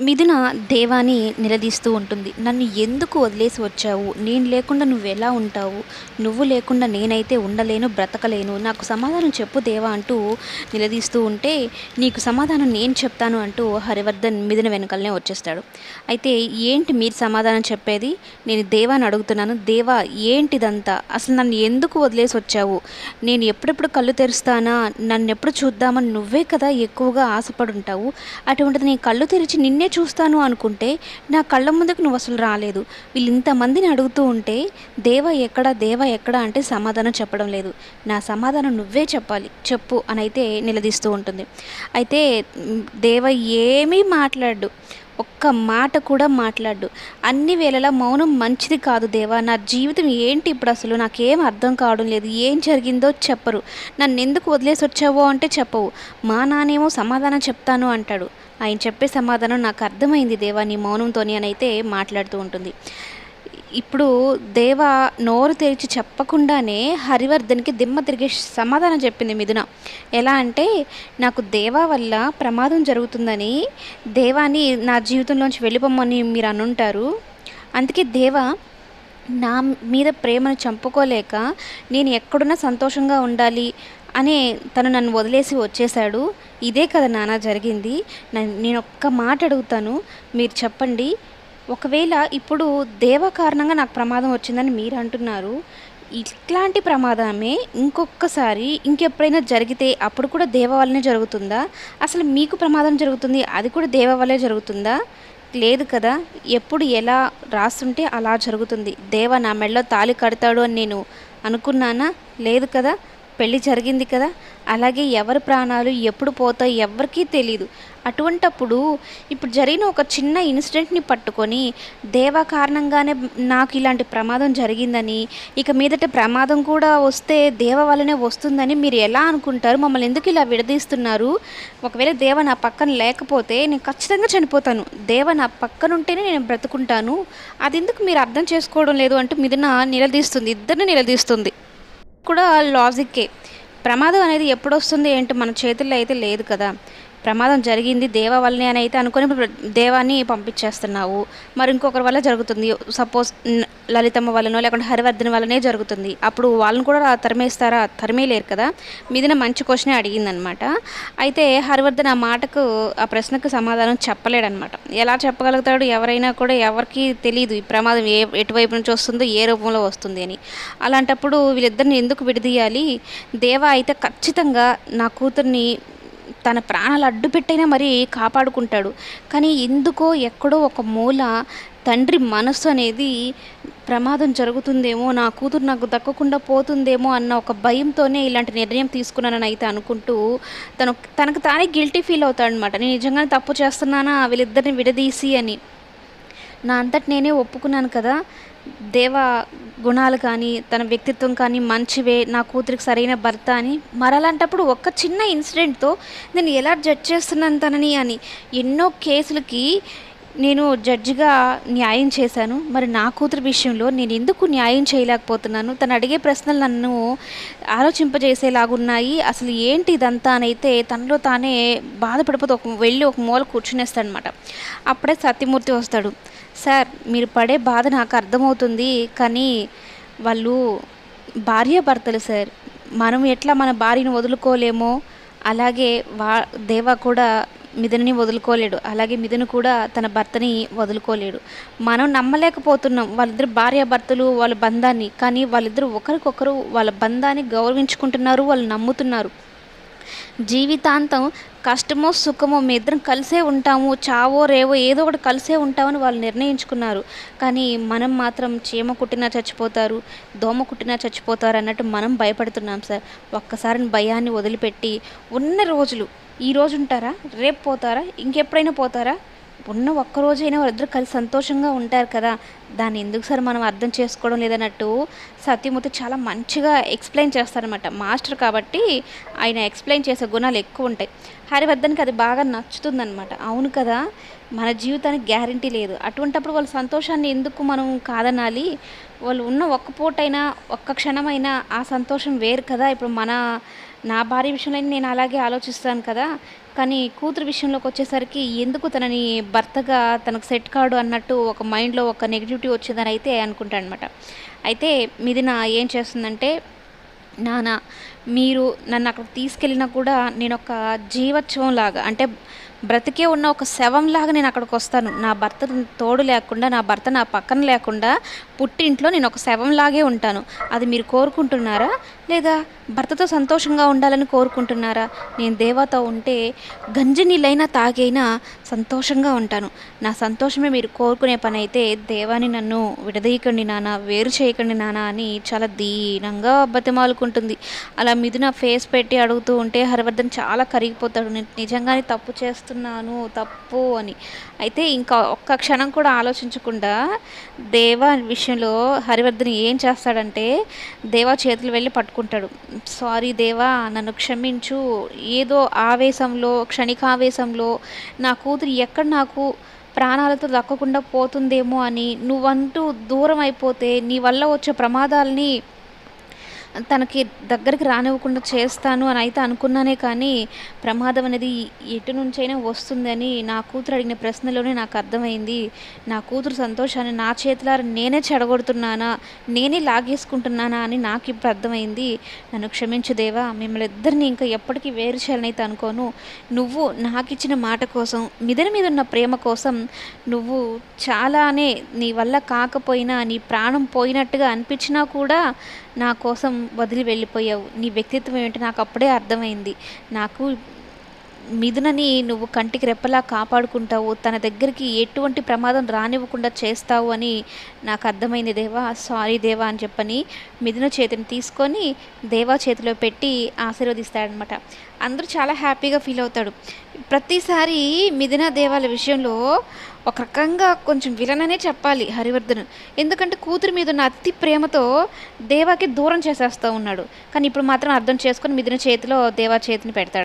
మిథున దేవాని నిలదీస్తూ ఉంటుంది. నన్ను ఎందుకు వదిలేసి వచ్చావు? నేను లేకుండా నువ్వు ఎలా ఉంటావు? నువ్వు లేకుండా నేనైతే ఉండలేను బ్రతకలేను. నాకు సమాధానం చెప్పు దేవా అంటూ నిలదీస్తూ ఉంటే నీకు సమాధానం నేను చెప్తాను అంటూ హరివర్ధన్ మిథున వెనుకలనే వచ్చేస్తాడు. అయితే ఏంటి మీరు సమాధానం చెప్పేది? నేను దేవాని అడుగుతున్నాను. దేవా ఏంటిదంతా? అసలు నన్ను ఎందుకు వదిలేసి వచ్చావు? నేను ఎప్పుడెప్పుడు కళ్ళు తెరుస్తానా? నన్ను ఎప్పుడు చూద్దామని నువ్వే కదా ఎక్కువగా ఆశపడుంటావు. అటువంటిది నేను కళ్ళు తెరిచి నిన్నే చూస్తాను అనుకుంటే నా కళ్ళ ముందుకు నువ్వు అసలు రాలేదు. వీళ్ళు ఇంతమందిని అడుగుతూ ఉంటే దేవ ఎక్కడ దేవ ఎక్కడ అంటే సమాధానం చెప్పడం లేదు. నా సమాధానం నువ్వే చెప్పాలి. చెప్పు అని అయితే నిలదీస్తూ ఉంటుంది. అయితే దేవ ఏమీ మాట్లాడు ఒక్క మాట కూడా మాట్లాడు అన్ని వేళలా మౌనం మంచిది కాదు దేవా. నా జీవితం ఏంటి ఇప్పుడు అసలు? నాకేం అర్థం కావడం లేదు. ఏం జరిగిందో చెప్పరు. నన్ను ఎందుకు వదిలేసి వచ్చావో అంటే చెప్పవు. మా నానేమో సమాధానం చెప్తాను అంటాడు. ఆయన చెప్పే సమాధానం నాకు అర్థమైంది దేవా నీ మౌనంతోని అని అయితే మాట్లాడుతూ ఉంటుంది. ఇప్పుడు దేవ నోరు తెరిచి చెప్పకుండానే హరివర్ధన్కి దిమ్మ తిరిగే సమాధానం చెప్పింది మిథున. ఎలా అంటే నాకు దేవా వల్ల ప్రమాదం జరుగుతుందని దేవాని నా జీవితంలోంచి వెళ్ళిపోమని మీరు అనుంటారు. అందుకే దేవా నా మీద ప్రేమను చంపుకోలేక నేను ఎక్కడున్నా సంతోషంగా ఉండాలి అనే తను నన్ను వదిలేసి వచ్చేసాడు ఇదే కదా నాన్న జరిగింది. నేను ఒక్క మాట అడుగుతాను. మీరు చెప్పండి. ఒకవేళ ఇప్పుడు దేవ కారణంగా నాకు ప్రమాదం వచ్చిందని మీరు అంటున్నారు. ఇట్లాంటి ప్రమాదమే ఇంకొకసారి ఇంకెప్పుడైనా జరిగితే అప్పుడు కూడా దేవ వల్లనే జరుగుతుందా? అసలు మీకు ప్రమాదం జరుగుతుంది అది కూడా దేవ వల్లే జరుగుతుందా? లేదు కదా. ఎప్పుడు ఎలా రాస్తుంటే అలా జరుగుతుంది. దేవ నా మెడలో తాళి కడతాడు అని నేను అనుకున్నానా? లేదు కదా. పెళ్ళి జరిగింది కదా అలాగే ఎవరి ప్రాణాలు ఎప్పుడు పోతాయి ఎవరికీ తెలియదు అటువంటప్పుడు ఇప్పుడు జరిగిన ఒక చిన్న ఇన్సిడెంట్ని పట్టుకొని దేవ కారణంగానే నాకు ఇలాంటి ప్రమాదం జరిగిందని ఇక మీదట ప్రమాదం కూడా వస్తే దేవ వల్లనే వస్తుందని మీరు ఎలా అనుకుంటారు? మమ్మల్ని ఎందుకు ఇలా విడదీస్తున్నారు? ఒకవేళ దేవ నా పక్కన లేకపోతే నేను ఖచ్చితంగా చనిపోతాను. దేవ నా పక్కన ఉంటేనే నేను బ్రతుకుంటాను. అది ఎందుకు మీరు అర్థం చేసుకోవడం లేదు అంటూ మిథున నిలదీస్తుంది ఇద్దరిని నిలదీస్తుంది. కూడా లాజిక్కే. ప్రమాదం అనేది ఎప్పుడు వస్తుంది ఏంటి? మన చేతుల్లో అయితే లేదు కదా. ప్రమాదం జరిగింది దేవ వల్లనే అని అయితే అనుకొని దేవాన్ని పంపించేస్తున్నావు. మరి ఇంకొకరి వల్ల జరుగుతుంది. సపోజ్ లలితమ్మ వలనో లేకుంటే హరివర్ధన్ వల్లనే జరుగుతుంది. అప్పుడు వాళ్ళని కూడా తరిమేస్తారా? తరిమేయలేరు కదా? మీదిన మంచి క్వశ్చనే అడిగిందనమాట. అయితే హరివర్ధన్ ఆ మాటకు ఆ ప్రశ్నకు సమాధానం చెప్పలేడనమాట. ఎలా చెప్పగలుగుతాడు? ఎవరైనా కూడా ఎవరికి తెలియదు ఈ ప్రమాదం ఏ ఎటువైపు నుంచి వస్తుందో ఏ రూపంలో వస్తుంది అని. అలాంటప్పుడు వీళ్ళిద్దరిని ఎందుకు విడదీయాలి? దేవ అయితే ఖచ్చితంగా నా కూతుర్ని తన ప్రాణాలు అడ్డు పెట్టైనా కాపాడుకుంటాడు. కానీ ఎందుకో ఎక్కడో ఒక మూల తండ్రి మనస్సు అనేది ప్రమాదం జరుగుతుందేమో నా కూతురు నాకు దక్కకుండా పోతుందేమో అన్న ఒక భయంతోనే ఇలాంటి నిర్ణయం తీసుకున్నానని అయితే అనుకుంటూ తను తనకు తానే గిల్టీ ఫీల్ అవుతాడనమాట నేను నిజంగానే తప్పు చేస్తున్నానా? వీళ్ళిద్దరిని విడదీసి అని. నా అంతటి నేనే ఒప్పుకున్నాను కదా. దేవ గుణాలు కానీ తన వ్యక్తిత్వం కానీ మంచివే నా కూతురికి సరైన భర్త అని. మరలాంటప్పుడు ఒక్క చిన్న ఇన్సిడెంట్తో నేను ఎలా జడ్జ్ చేస్తున్నాను తనని అని. ఎన్నో కేసులకి నేను జడ్జిగా న్యాయం చేశాను. మరి నా కూతురు విషయంలో నేను ఎందుకు న్యాయం చేయలేకపోతున్నాను? తను అడిగే ప్రశ్నలు నన్ను ఆలోచింపజేసేలాగున్నాయి. అసలు ఏంటి ఇదంతా అనైతే తనలో తానే బాధపడిపోతే ఒక వెళ్ళి ఒక మూల కూర్చునేస్తాడనమాట. అప్పుడే సత్యమూర్తి వస్తాడు. సార్ మీరు పడే బాధ నాకు అర్థమవుతుంది కానీ వాళ్ళు భార్యాభర్తలు సార్. మనం ఎట్లా మన భార్యను వదులుకోలేమో? అలాగే వా దేవ కూడా మిథునని వదులుకోలేడు. అలాగే మిథును కూడా తన భర్తని వదులుకోలేడు. మనం నమ్మలేకపోతున్నాం. వాళ్ళిద్దరు భార్యాభర్తలు వాళ్ళ బంధాన్ని. కానీ వాళ్ళిద్దరు ఒకరికొకరు వాళ్ళ బంధాన్ని గౌరవించుకుంటున్నారు వాళ్ళు నమ్ముతున్నారు. జీవితాంతం కష్టమో సుఖమో మీ ఇద్దరం కలిసే ఉంటాము చావో రేవో ఏదో ఒకటి కలిసే ఉంటామని వాళ్ళు నిర్ణయించుకున్నారు. కానీ మనం మాత్రం చీమ కుట్టినా చచ్చిపోతారు దోమ కుట్టినా చచ్చిపోతారు అన్నట్టు మనం భయపడుతున్నాం సార్. ఒక్కసారి భయాన్ని వదిలిపెట్టి ఉన్న రోజులు ఈ రోజు ఉంటారా? రేపు పోతారా? ఇంకెప్పుడైనా పోతారా? ఉన్న ఒక్క రోజైనా వాళ్ళిద్దరు కలిసి సంతోషంగా ఉంటారు కదా దాన్ని ఎందుకు సార్ మనం అర్థం చేసుకోవడం లేదన్నట్టు సత్యమూర్తి చాలా మంచిగా ఎక్స్ప్లెయిన్ చేస్తారనమాట మాస్టర్ కాబట్టి ఆయన ఎక్స్ప్లెయిన్ చేసే గుణాలు ఎక్కువ ఉంటాయి హరివర్ధన్‌కి అది బాగా నచ్చుతుందనమాట. అవును కదా! మన జీవితానికి గ్యారంటీ లేదు. అటువంటప్పుడు వాళ్ళ సంతోషాన్ని ఎందుకు మనం కాదనాలి? వాళ్ళు ఉన్న ఒక్క పూటైనా, ఒక్క క్షణమైనా ఆ సంతోషం వేరు కదా! ఇప్పుడు మన నా భార్య విషయంలో నేను అలాగే ఆలోచిస్తాను కదా! కానీ కూతురు విషయంలోకి వచ్చేసరికి ఎందుకు తనని భర్తగా తనకు సెట్ కాడు అన్నట్టు ఒక మైండ్‌లో ఒక నెగటివిటీ వచ్చిందని అయితే అనుకుంటాను అనమాట అయితే మిథున ఏం చేస్తుందంటే, నాన్న మీరు నన్ను అక్కడికి తీసుకెళ్ళినా కూడా నేనొక జీవచ్ఛవంలాగా అంటే బ్రతికే ఉన్న ఒక శవంలాగా నేను అక్కడికి వస్తాను నా భర్త తోడు లేకుండా, నా భర్త నా పక్కన లేకుండా పుట్టింట్లో నేను ఒక శవంలాగే ఉంటాను. అది మీరు కోరుకుంటున్నారా? లేదా భర్తతో సంతోషంగా ఉండాలని కోరుకుంటున్నారా? నేను దేవాతో ఉంటే గంజి నీళ్ళైనా తాగైనా సంతోషంగా ఉంటాను. నా సంతోషమే మీరు కోరుకునే పనైతే దేవాని నన్ను విడదీయకండి నాన్న, వేరు చేయకండి నాన్న అని చాలా దీనంగా బతిమాలుకుంటుంది. అలా మిథున ఫేస్ పెట్టి అడుగుతూ ఉంటే హరివర్ధన్ చాలా కరిగిపోతాడు. నేను నిజంగానే తప్పు చేస్తున్నాను, తప్పు అని. అయితే ఇంకా ఒక్క క్షణం కూడా ఆలోచించకుండా దేవా విషయంలో హరివర్ధన్ ఏం చేస్తాడంటే దేవా చేతులు వెళ్ళి పట్టుకుంటాడు. సారీ దేవా నన్ను క్షమించు. ఏదో ఆవేశంలో, క్షణికావేశంలో నా కూతురు ఎక్కడ నాకు ప్రాణాలతో దక్కకుండా పోతుందేమో అని నువ్వంటూ దూరం అయిపోతే నీ వల్ల వచ్చే ప్రమాదాల్ని తనకి దగ్గరికి రానివ్వకుండా చేస్తాను అని అయితే అనుకున్నానే కానీ ప్రమాదం అనేది ఎటు నుంచైనా వస్తుందని నా కూతురు అడిగిన ప్రశ్నలోనే నాకు అర్థమైంది. నా కూతురు సంతోషాన్ని నా చేతులారా నేనే చెడగొడుతున్నానా? నేనే లాగేసుకుంటున్నానా అని నాకు ఇప్పుడు అర్థమైంది. నన్ను క్షమించు దేవా! మిమ్మల్ని ఇద్దరిని ఇంకా ఎప్పటికీ వేరు చేయాలనైతే అనుకోను. నువ్వు నాకిచ్చిన మాట కోసం, మిదన మీద ఉన్న ప్రేమ కోసం నువ్వు చాలానే నీ వల్ల కాకపోయినా, నీ ప్రాణం పోయినట్టుగా అనిపించినా కూడా నా కోసం వదిలి వెళ్ళిపోయావు. నీ వ్యక్తిత్వం ఏంటో నాకు అప్పుడే అర్థమైంది. నాకు మిథునని నువ్వు కంటికి రెప్పలా కాపాడుకుంటావు. తన దగ్గరికి ఎటువంటి ప్రమాదం రానివ్వకుండా చేస్తావు అని నాకు అర్థమైంది దేవా! సారీ దేవా! అని చెప్పని మిథున చేతిని తీసుకొని దేవా చేతిలో పెట్టి ఆశీర్వదిస్తాడనమాట. అందరూ చాలా హ్యాపీగా ఫీల్ అవుతాడు. ప్రతిసారి మిథున, దేవాల విషయంలో ఒక రకంగా కొంచెం విలన్ అనే చెప్పాలి హరివర్ధన్. ఎందుకంటే కూతురు మీద ఉన్న అతి ప్రేమతో దేవాకి దూరం చేసేస్తూ ఉన్నాడు. కానీ ఇప్పుడు మాత్రం అర్థం చేసుకొని మిథున చేతిలో దేవా చేతిని పెడతాడు.